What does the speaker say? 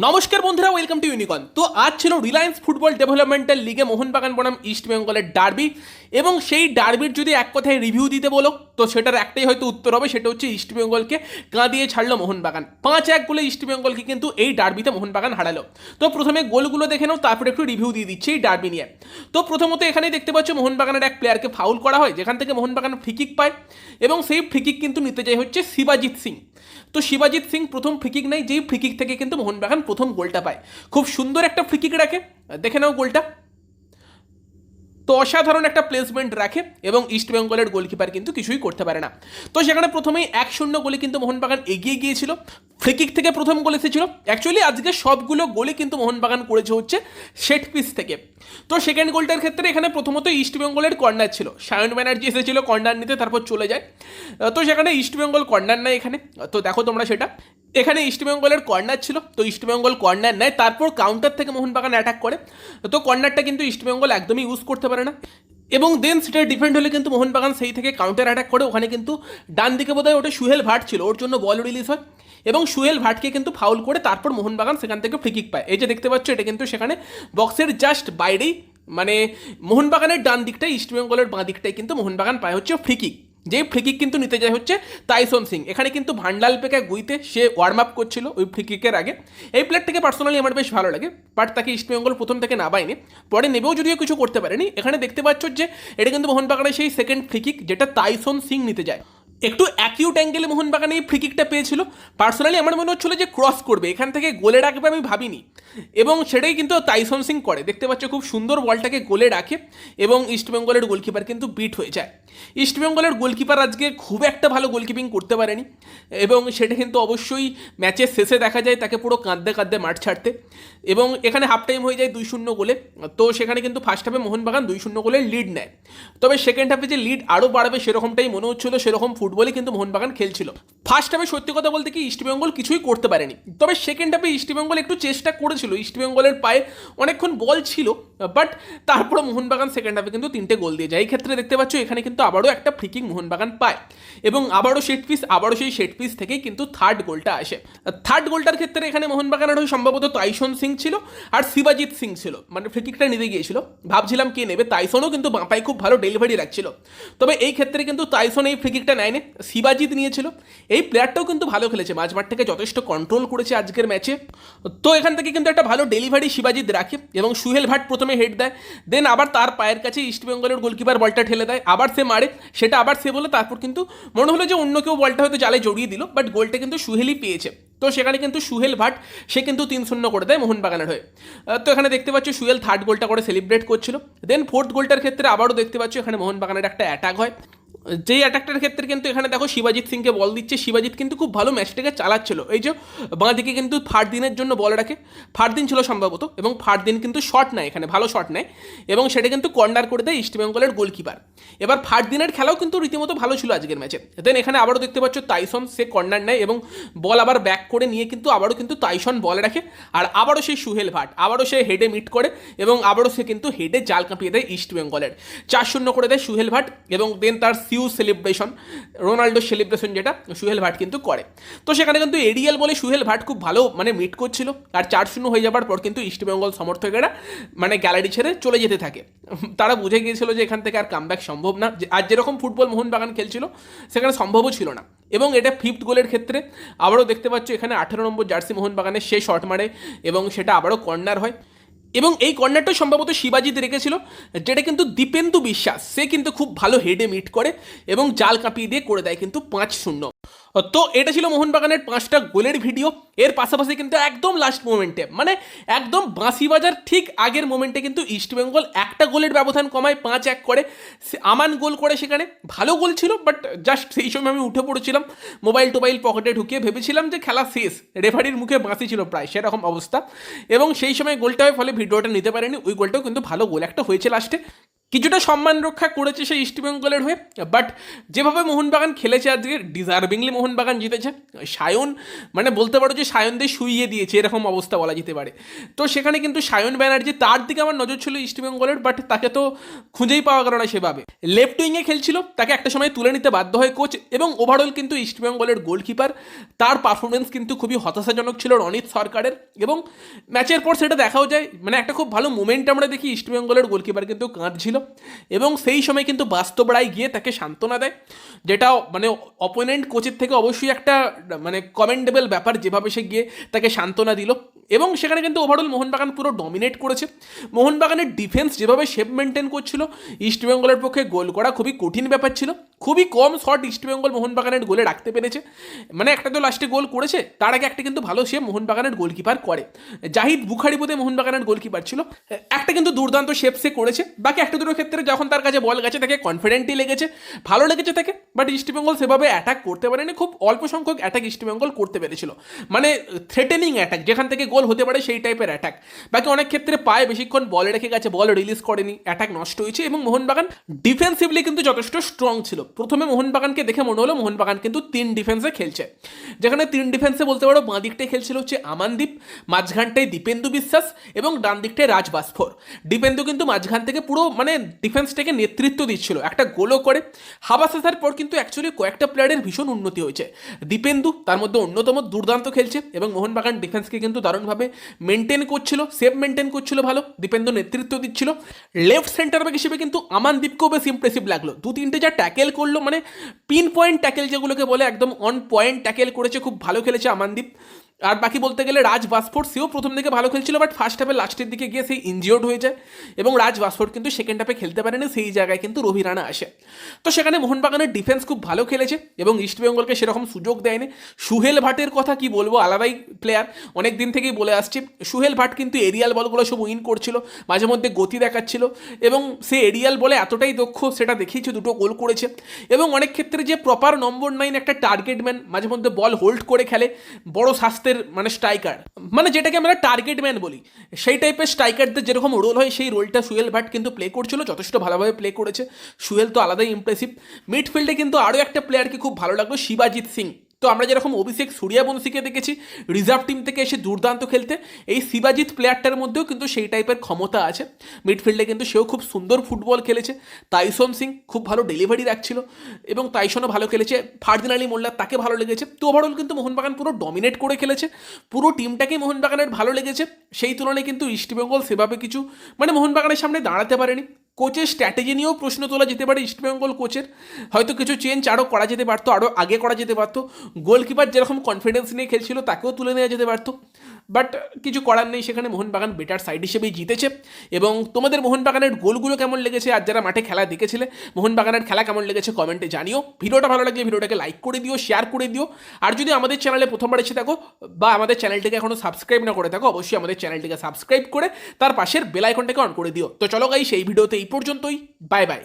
নমস্কার বন্ধুরা welcome to ইউনিকন তো আজ ছিল রিলায়েন্স ফুটবল ডেভেলপমেন্টের লিগে মোহনবাগান বনাম ইস্ট বেঙ্গলের ডার্বি এবং সেই ডার্বির যদি এক কথায় রিভিউ দিতে বলো তো সেটার একটাই হয়তো উত্তর হবে, সেটা হচ্ছে ইস্টবেঙ্গলকে কাঁদিয়ে ছাড়লো মোহনবাগান। পাঁচ এক গোলে ইস্ট বেঙ্গলকে কিন্তু এই ডার্বিতে মোহনবাগান হারালো। তো প্রথমে গোলগুলো দেখে নাও, তারপরে একটু রিভিউ দিয়ে দিচ্ছি এই ডার্বি নিয়ে। তো প্রথমত এখানে দেখতে পাচ্ছ মোহনবাগানের এক প্লেয়ারকে ফাউল করা হয়, যেখান থেকে মোহনবাগান ফ্রিকিক পায় এবং সেই ফ্রিকিক কিন্তু নিতে যায় হচ্ছে শিবাজিৎ সিং তো শিবাজিৎ সিং প্রথম ফ্রিকিক নেয়, যেই ফ্রিকিক থেকে কিন্তু মোহনবাগান প্রথম গোলটা পায়। খুব সুন্দর একটা ফ্রিকিক রাখে। দেখে নাও গোলটা। তো অসাধারণ একটা প্লেসমেন্ট রাখে এবং ইস্ট বেঙ্গলের গোলকিপার কিন্তু কিছুই করতে পারে না। তো সেখানে প্রথমেই এক শূন্য গোলে কিন্তু মোহনবাগান এগিয়ে গিয়েছিল। ফ্রিকিক থেকে প্রথম গোল এসেছিল। অ্যাকচুয়ালি আজকে সবগুলো গোলে কিন্তু মোহনবাগান করেছে হচ্ছে সেট পিস থেকে। তো সেকেন্ড গোলটার ক্ষেত্রে এখানে প্রথমত ইস্ট বেঙ্গলের কর্নার ছিল। সায়ন ব্যানার্জি এসেছিল কর্নার নিতে তারপর চলে যায়। তো সেখানে ইস্ট বেঙ্গল কর্নার নেয় এখানে। তো দেখো তোমরা সেটা। এখানে ইস্টবেঙ্গলের কর্নার ছিল, তো ইস্টবেঙ্গল কর্নার নেয়, তারপর কাউন্টার থেকে মোহনবাগান অ্যাটাক করে। তো কর্নারটা কিন্তু ইস্টবেঙ্গল একদমই ইউজ করতে পারে না। এবং দেন সেটা ডিফেন্ড হলে কিন্তু মোহনবাগান সেই থেকে কাউন্টার অ্যাটাক করে, ওখানে কিন্তু ডান দিকে বোধহয় ওটা সুহেল ভাট ছিল, ওর জন্য বল রিলিজ হয়। এবং সুহেল ভাটকে কিন্তু ফাউল করে তারপর মোহনবাগান সেখান থেকে ফ্রিকিক পায়। এই যে দেখতে পাচ্ছ, এটা কিন্তু সেখানে বক্সের জাস্ট বাইরেই মানে মোহনবাগানের ডান দিকটাই ইস্টবেঙ্গলের বাঁ দিকটাই কিন্তু মোহনবাগান পায়, হচ্ছে ফ্রিকিক যেই ফ্রিকিক কিন্তু নিতে যায় হচ্ছে তাইসন সিং। এখানে কিন্তু ভান্ডাল পেকে গুইতে সে ওয়ার্ম আপ করছিল ওই ফ্রিকিকের আগে। এই প্লেয়ারটাকে পার্সোনালি আমার বেশ ভালো লাগে বাট তাকে ইস্টবেঙ্গল প্রথম থেকে না পায়নি পরে নেবেও যদিও কিছু করতে পারেনি। এখানে দেখতে পাচ্ছ যে, এটা কিন্তু মোহনবাগানের সেই সেকেন্ড ফ্রিকিক যেটা তাইসন সিং নিতে যায়। একটু অ্যাকিউট অ্যাঙ্গেলে মোহনবাগান এই ফ্রিকিকটা পেয়েছিল। পার্সোনালি আমার মনে হচ্ছিল যে ক্রস করবে, এখান থেকে গোলে রাখবে আমি ভাবিনি। এবং সেটাই কিন্তু তাইসন সিং করে, দেখতে পাচ্ছ খুব সুন্দর বলটাকে গোলে রাখে এবং ইস্টবেঙ্গলের গোলকিপার কিন্তু বিট হয়ে যায়। ইস্টবেঙ্গলের গোলকিপার আজকে খুব একটা ভালো গোলকিপিং করতে পারেনি, এবং সেটা কিন্তু অবশ্যই ম্যাচের শেষে দেখা যায় তাকে পুরো কাঁদতে কাঁদতে মাঠ ছাড়তে। এবং এখানে হাফ টাইম হয়ে যায় দুই শূন্য গোলে, তো সেখানে কিন্তু ফার্স্ট হাফে মোহনবাগান দুই শূন্য গোলে লিড নেয়। তবে সেকেন্ড হাফে যে লিড আরও বাড়বে সেরকমটাই মনে হচ্ছিল, সেরকম ফুটবলে কিন্তু মোহনবাগান খেলছিল। ফার্স্ট হাফে সত্যি কথা বলতে কি ইস্টবেঙ্গল কিছুই করতে পারেনি। তবে সেকেন্ড হাফে ইস্টবেঙ্গল একটু চেষ্টা করেছিল। ইস্টবেঙ্গলের পায়ে অনেকক্ষণ বল ছিল। বাট তারপরে মোহনবাগান সেকেন্ড হাফে কিন্তু তিনটে গোল দিয়ে যায়। এই ক্ষেত্রে দেখতে পাচ্ছ, এখানে কিন্তু আবারও একটা ফ্রিকিং মোহনবাগান পায়। এবং আবারও সেট পিস আবারও সেই সেট পিস থেকেই কিন্তু থার্ড গোলটা আসে। থার্ড গোলটার ক্ষেত্রে এখানে মোহনবাগানের হয়ে সম্ভবত তাইসন সিং ছিল আর শিবাজিৎ সিং ছিল। মানে ফ্রিকিকটা নিতে গিয়েছিল। ভাবছিলাম কে নেবে। তাইসনও কিন্তু বাঁপায় খুব ভালো ডেলিভারি রাখছিল। তবে এই ক্ষেত্রে কিন্তু তাইসন এই ফ্রিকিকটা নেয়নি শিবাজিৎ নিয়েছিল। এই প্লেয়ারটাও কিন্তু ভালো খেলেছে। মাঝমাঠ থেকে যথেষ্ট কন্ট্রোল করেছে আজকের ম্যাচে তো এখান থেকে কিন্তু একটা ভালো ডেলিভারি শিবাজিৎ রাখে এবং সুহেল ভাট প্রথমে হেড দেয় দেন আবার তার পায়ের কাছে ইস্টবেঙ্গলের গোলকিপার বলটা ঠেলে দেয়, আবার সে মারে, সেটা আবার সে বলে, তারপর কিন্তু মনে হলো যে অন্য কেউ বলটা হয়তো জালে জড়িয়ে দিল বাট গোলটা কিন্তু সুহেলই পেয়েছে। তো সেখানে কিন্তু সুহেল ভাট, সে কিন্তু তিন শূন্য করে দেয় মোহনবাগানের হয়ে। তো এখানে দেখতে পাচ্ছ সুহেল থার্ড গোলটা করে সেলিব্রেট করছিল। দেন ফোর্থ গোলটার ক্ষেত্রে আবারও দেখতে পাচ্ছ এখানে মোহনবাগানের একটা অ্যাটাক হয়। যেই অ্যাটাকটার ক্ষেত্রে কিন্তু এখানে দেখো শিবাজিৎ সিংকে বল দিচ্ছে। শিবাজিৎ কিন্তু খুব ভালো ম্যাচটাকে চালাচ্ছিল। এই যে বাঁ দিকে কিন্তু ফারদিনের জন্য বল রাখে। ফারদিন ছিল সম্ভবত এবং ফারদিন কিন্তু শট নেয় এখানে, ভালো শট নেয় এবং সেটা কিন্তু কর্নার করে দেয় ইস্টবেঙ্গলের গোলকিপার এবার ফারদিনের খেলাও কিন্তু রীতিমতো ভালো ছিল আজকের ম্যাচে দেন এখানে আবারও দেখতে পাচ্ছ তাইসন সে কর্নার নেয় এবং বল আবার ব্যাক করে নিয়ে কিন্তু আবারও কিন্তু তাইসন বল রাখে। আর আবারও সেই সুহেল ভাট, আবারও সে হেডে মিট করে এবং আবারও সে কিন্তু হেডে জাল কাঁপিয়ে দেয় ইস্ট বেঙ্গলের চার শূন্য করে দেয় সুহেল ভাট এবং দেন তার সিউ সেলিব্রেশন রোনাল্ডো সেলিব্রেশন যেটা সুহেল ভাট কিন্তু করে। তো সেখানে কিন্তু এরিয়াল বলে সুহেল ভাট খুব ভালো মানে মিট করছিল। আর চার শূন্য হয়ে যাবার পর কিন্তু ইস্টবেঙ্গল সমর্থকেরা মানে গ্যালারি ছেড়ে চলে যেতে থাকে। তারা বুঝে গিয়েছিল যে এখান থেকে আর কামব্যাক সম্ভব না। যে- আর যেরকম ফুটবল মোহনবাগান খেলছিল, সেখানে সম্ভবও ছিল না। এবং এটা ফিফথ গোলের ক্ষেত্রে আবারও দেখতে পাচ্ছ এখানে আঠেরো নম্বর জার্সি মোহনবাগানের সে শট মারে এবং সেটা আবারও কর্নার হয়। এবং এই কর্নারটা সম্ভবত শিবাজিতে রেখেছিল, যেটা কিন্তু দীপেন্দু বিশ্বাস, সে কিন্তু খুব ভালো হেডে মিট করে এবং জাল কাঁপিয়ে দিয়ে করে দেয় কিন্তু পাঁচ শূন্য। তো এটা ছিল মোহনবাগানের পাঁচটা গোলের ভিডিও। এর পাশাপাশি কিন্তু একদম লাস্ট মোমেন্টে মানে একদম বাঁশি বাজার ঠিক আগের মোমেন্টে কিন্তু ইস্টবেঙ্গল একটা গোলের ব্যবধান কমায় পাঁচ এক করে। আমান গোল করে সেখানে, ভালো গোল ছিল বাট জাস্ট সেই সময় আমি উঠে পড়েছিলাম মোবাইল টোবাইল পকেটে ঢুকিয়ে ভেবেছিলাম যে খেলা শেষ রেফারির মুখে বাঁশি ছিল প্রায়, সেরকম অবস্থা। এবং সেই সময় গোলটা হয় ফলে ভিডিওটা নিতে পারেনি, ওই গোলটাও কিন্তু ভালো গোল একটা হয়েছে লাস্টে কিছুটা সম্মান রক্ষা করেছে সেই ইস্টবেঙ্গলের হয়ে বাট যেভাবে মোহনবাগান খেলেছে আজকে ডিজার্ভিংলি মোহনবাগান জিতেছে। সায়ন মানে বলতে পারো যে সায়নদের শুইয়ে দিয়েছে, এরকম অবস্থা বলা যেতে পারে। তো সেখানে কিন্তু সায়ন ব্যানার্জি, তার দিকে আমার নজর ছিল ইস্টবেঙ্গলের বাট তাকে তো খুঁজেই পাওয়া গেল না সেভাবে। লেফট উইংয়ে খেলছিল, তাকে একটা সময় তুলে নিতে বাধ্য হয় কোচ এবং ওভারঅল কিন্তু ইস্টবেঙ্গলের গোলকিপার তার পারফরমেন্স কিন্তু খুবই হতাশাজনক ছিল রনিত সরকারের, এবং ম্যাচের পর সেটা দেখাও যায়। মানে একটা খুব ভালো মোমেন্ট আমরা দেখি ইস্টবেঙ্গলের গোলকিপার কিন্তু কাঁদছিল। এবং সেই সময় কিন্তু বাস্তব রায় গিয়ে তাকে সান্ত্বনা দেয়। যেটা মানে অপোনেন্ট কোচের থেকে অবশ্যই একটা মানে কমেন্ডেবল ব্যাপার যেভাবে সে গিয়ে তাকে সান্ত্বনা দিল। এবং সেখানে কিন্তু ওভারঅল মোহনবাগান পুরো ডমিনেট করেছে। মোহনবাগানের ডিফেন্স যেভাবে শেপ মেনটেন করছিল ইস্টবেঙ্গলের পক্ষে গোল করা খুবই কঠিন ব্যাপার ছিল। খুবই কম শট ইস্টবেঙ্গল মোহনবাগানের গোলে রাখতে পেরেছে। মানে একটা তো লাস্টে গোল করেছে, তার আগে একটা কিন্তু ভালো সে মোহনবাগানের গোলকিপার করে। জাহিদ বুখারি বোধে মোহনবাগানের গোলকিপার ছিল। একটা কিন্তু দুর্দান্ত শেপ সে করেছে। বাকি একটা দুটো ক্ষেত্রে যখন তার কাছে বল গেছে, তাকে কনফিডেন্টই লেগেছে। ভালো লেগেছে তাকে বাট ইস্টবেঙ্গল সেভাবে অ্যাটাক করতে পারেনি। খুব অল্প সংখ্যক অ্যাটাক ইস্টবেঙ্গল করতে পেরেছিল। মানে থ্রেটেনিং অ্যাটাক যেখান থেকে গোল হতে পারে সেই টাইপের অ্যাটাক বাকি অনেক ক্ষেত্রে পায়ে বেশিক্ষণ বল রেখে গেছে বল রিলিজ করেনি অ্যাটাক নষ্ট হয়েছে এবং মোহনবাগান ডিফেন্সিভলি কিন্তু যথেষ্ট স্ট্রং ছিল। প্রথমে মোহনবাগানকে দেখে মনে হলো মোহনবাগান কিন্তু তিন ডিফেন্সে খেলছে। যেখানে তিন ডিফেন্সে বলতে পারো বাঁ দিকটায় খেলছিল হচ্ছে আমানদীপ, মাঝখানটায় দীপেন্দু বিশ্বাস এবং ডান দিকটায় রাজ বাস্ফোর। দীপেন্দু কিন্তু মাঝখান থেকে পুরো মানে ডিফেন্সটাকে নেতৃত্ব দিচ্ছিল, একটা গোলও করে। হাবাস আসার পর কিন্তু অ্যাকচুয়ালি কয়েকটা প্লেয়ারের ভীষণ উন্নতি হয়েছে। দীপেন্দু তার মধ্যে অন্যতম দুর্দান্ত খেলছে এবং মোহনবাগান ডিফেন্সকে কিন্তু দারুণভাবে মেনটেন করছিল সেফ মেনটেন করছিল ভালো, দীপেন্দু নেতৃত্ব দিচ্ছিল। লেফট সেন্টার ব্যাক হিসেবে কিন্তু আমানদীপকেও বেশ ইমপ্রেসিভ লাগল। দু তিনটে যা ট্যাকেল করল মানে পিন পয়েন্ট ট্যাকেল যেগুলোকে বলে, একদম অন পয়েন্ট ট্যাকেল করেছে, খুব ভালো খেলেছে আমানদীপ। আর বাকি বলতে গেলে রাজ বাসফোর্ড সেও প্রথম দিকে ভালো খেলছিল বাট ফার্স্ট হাফে লাস্টের দিকে গিয়ে সেই ইনজিওর্ড হয়ে যায়। এবং রাজ বাসফোর্ড কিন্তু সেকেন্ড হাফে খেলতে পারেনি, সেই জায়গায় কিন্তু রবি রানা আসে। তো সেখানে মোহনবাগানের ডিফেন্স খুব ভালো খেলেছে, এবং ইস্টবেঙ্গলকে সেরকম সুযোগ দেয়নি। সুহেল ভাটের কথা কি বলব, আলাদাই প্লেয়ার অনেক দিন থেকেই বলে আসছি, সুহেল ভাট কিন্তু এরিয়াল বলগুলো সব উইন করছিল, মাঝে মধ্যে গতি দেখাচ্ছিল, এবং সে এরিয়াল বলে এতটাই দক্ষ, সেটা দেখিয়েছে, দুটো গোল করেছে। এবং অনেক ক্ষেত্রে যে প্রপার নম্বর নাইন একটা টার্গেট ম্যান মাঝে মধ্যে বল হোল্ড করে খেলে, বড় স্বাস্থ্যের মানে স্ট্রাইকার মানে যেটাকে আমরা টার্গেট ম্যান বলি, সেই টাইপের স্ট্রাইকারদের যেরকম রোল হয়, সেই রোলটা সুয়েল ভাট কিন্তু প্লে করছিল, যথেষ্ট ভালোভাবে প্লে করেছে। সুয়েল তো আলাদাই ইমপ্রেসিভ মিডফিল্ডে কিন্তু আরও একটা প্লেয়ারকে খুব ভালো লাগল, শিবাজিৎ সিং। তো আমরা যেরকম অভিষেক সূর্যাবংশীকে দেখেছি রিজার্ভ টিম থেকে এসে দুর্দান্ত খেলতে, এই শিবাজিৎ প্লেয়ারটার মধ্যেও কিন্তু সেই টাইপের ক্ষমতা আছে। মিডফিল্ডে কিন্তু সেও খুব সুন্দর ফুটবল খেলেছে। তাইসন সিং খুব ভালো ডেলিভারি রাখছিল এবং তাইসনও ভালো খেলেছে। ফারদিন আলী মোল্লা তাকে ভালো লেগেছে। তো ওভারঅল কিন্তু মোহনবাগান পুরো ডমিনেট করে খেলেছে। পুরো টিমটাকেই মোহনবাগানের ভালো লেগেছে। সেই তুলনায় কিন্তু ইস্টবেঙ্গল সেভাবে কিছু মানে মোহনবাগানের সামনে দাঁড়াতে পারেনি। কোচের স্ট্র্যাটেজি নিয়েও প্রশ্ন তোলা যেতে পারে ইস্টবেঙ্গল কোচের। হয়তো কিছু চেঞ্জ আরও করা যেতে পারতো আরও আগে করা যেতে পারতো। গোলকিপার যেরকম কনফিডেন্স নিয়ে খেলছিল, তাকেও তুলে নেওয়া যেতে পারতো। বাট কিছু করার নেই, সেখানে মোহনবাগান বেটার সাইড হিসেবেই জিতেছে। এবং তোমাদের মোহনবাগানের গোলগুলো কেমন লেগেছে, আর যারা মাঠে খেলা দেখেছিলে, মোহনবাগানের খেলা কেমন লেগেছে কমেন্টে জানিও। ভিডিওটা ভালো লাগলে ভিডিওটাকে লাইক করে দিও শেয়ার করে দিও। আর যদি আমাদের চ্যানেলে প্রথমবার এসে থাকো, বা আমাদের চ্যানেলটিকে এখনও সাবস্ক্রাইব না করে থাকো, অবশ্যই আমাদের চ্যানেলটিকে সাবস্ক্রাইব করে, তার পাশের বেল আইকনটাকে অন করে দিও। তো চলো গাই সেই ভিডিওতে এই পর্যন্তই। Bye bye